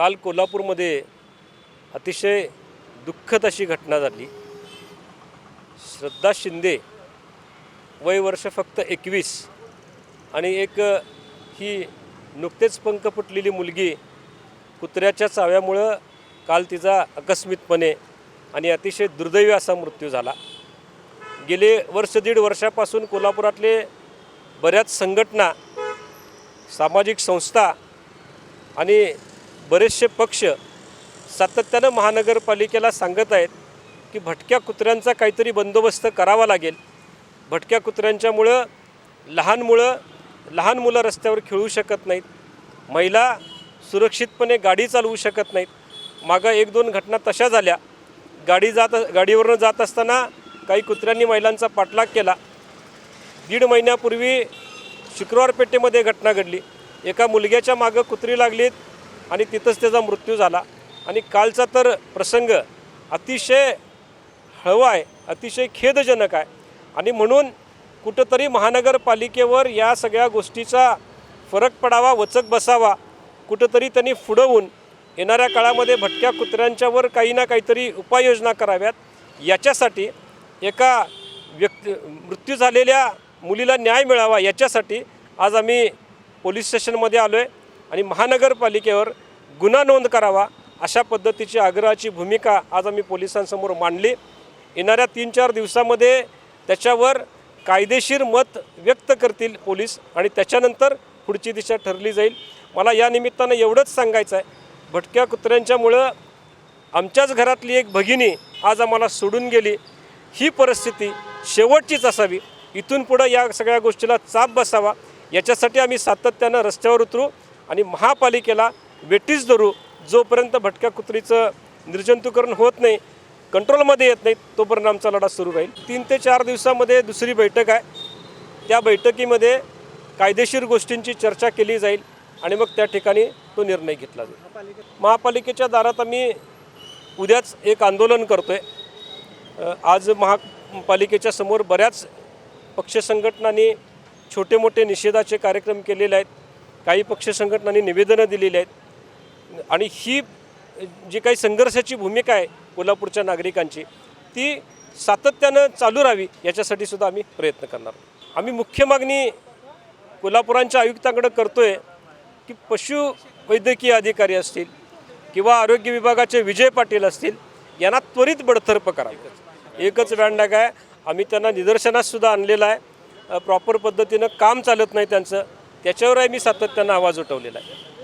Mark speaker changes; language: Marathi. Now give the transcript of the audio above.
Speaker 1: काल कोल्हापूरमध्ये अतिशय दुःखद अशी घटना झाली. श्रद्धा शिंदे वय वर्ष फक्त एकवीस आणि एक ही नुकतेच पंख फुटलेली मुलगी कुत्र्याच्या चाव्यामुळं काल तिचा आकस्मितपणे आणि अतिशय दुर्दैवी असा मृत्यू झाला. गेले वर्ष दीड वर्षापासून कोल्हापुरातले बऱ्याच संघटना सामाजिक संस्था आणि बरेचसे पक्ष सातत्यानं महानगरपालिकेला सांगत आहेत की भटक्या कुत्र्यांचा काहीतरी बंदोबस्त करावा लागेल. भटक्या कुत्र्यांच्यामुळं लहान मुलं लहान मुलं रस्त्यावर खेळू शकत नाहीत. महिला सुरक्षितपणे गाडी चालवू शकत नाहीत. मागं एक दोन घटना तशा झाल्या. गाडी जात गाडीवरनं जात असताना काही कुत्र्यांनी महिलांचा पाठलाग केला. दीड महिन्यापूर्वी शुक्रवार पेठेमध्ये घटना घडली. एका मुलग्याच्या मागं कुत्री लागलीत. आणि तिथंच त्याचा मृत्यू झाला. आणि कालचा तर प्रसंग अतिशय हळवा आहे अतिशय खेदजनक आहे. आणि म्हणून कुठंतरी महानगरपालिकेवर या सगळ्या गोष्टीचा फरक पडावा वचक बसावा कुठंतरी त्यांनी फुडवून येणाऱ्या काळामध्ये भटक्या कुत्र्यांच्यावर काही ना काहीतरी उपाययोजना कराव्यात. याच्यासाठी एका व्यक्ती मृत्यू झालेल्या मुलीला न्याय मिळावा याच्यासाठी आज आम्ही पोलीस स्टेशनमध्ये आलो आहे आणि महानगरपालिकेवर गुन्हा नोंद करावा अशा पद्धतीची आग्रहाची भूमिका आज आम्ही पोलिसांसमोर मांडली. येणाऱ्या तीन चार दिवसामध्ये त्याच्यावर कायदेशीर मत व्यक्त करतील पोलीस आणि त्याच्यानंतर पुढची दिशा ठरली जाईल. मला या निमित्तानं एवढंच सांगायचं आहे भटक्या कुत्र्यांच्यामुळं आमच्याच घरातली एक भगिनी आज आम्हाला सोडून गेली. ही परिस्थिती शेवटचीच असावी. इथून पुढं या सगळ्या गोष्टीला चाप बसावा. याच्यासाठी आम्ही सातत्यानं रस्त्यावर उतरू. आणि महापालिकेला वेटीस धरू जोपर्यंत भटक्या कुत्रीचं निर्जंतुकरण होत नाही कंट्रोलमध्ये येत नाही तोपर्यंत आमचा लढा सुरू राहील. तीन ते चार दिवसामध्ये दुसरी बैठक आहे. त्या बैठकीमध्ये कायदेशीर गोष्टींची चर्चा केली जाईल आणि मग त्या ठिकाणी तो निर्णय घेतला जाईल. महापालिकेच्या दारात आम्ही उद्याच एक आंदोलन करतो आहे आज महापालिकेच्या समोर बऱ्याच पक्ष संघटनांनी छोटे मोठे निषेधाचे कार्यक्रम केलेले आहेत. काही पक्ष संघटनांनी निवेदनं दिलेली आहेत. आणि ही जी काही संघर्षाची भूमिका आहे कोल्हापूरच्या नागरिकांची ती सातत्यानं चालू राहावी याच्यासाठी सुद्धा आम्ही प्रयत्न करणार आम्ही मुख्य मागणी कोल्हापुरांच्या आयुक्तांकडे करतो आहे की पशु वैद्यकीय अधिकारी असतील किंवा आरोग्य विभागाचे विजय पाटील असतील यांना त्वरित बडतर्फ करावी. एकच बँडॅग आहे आम्ही त्यांना निदर्शनास आणलेला आहे. प्रॉपर पद्धतीनं काम चालत नाही त्यांचं. त्याच्यावर मी सातत्यानं आवाज उठवलेला आहे.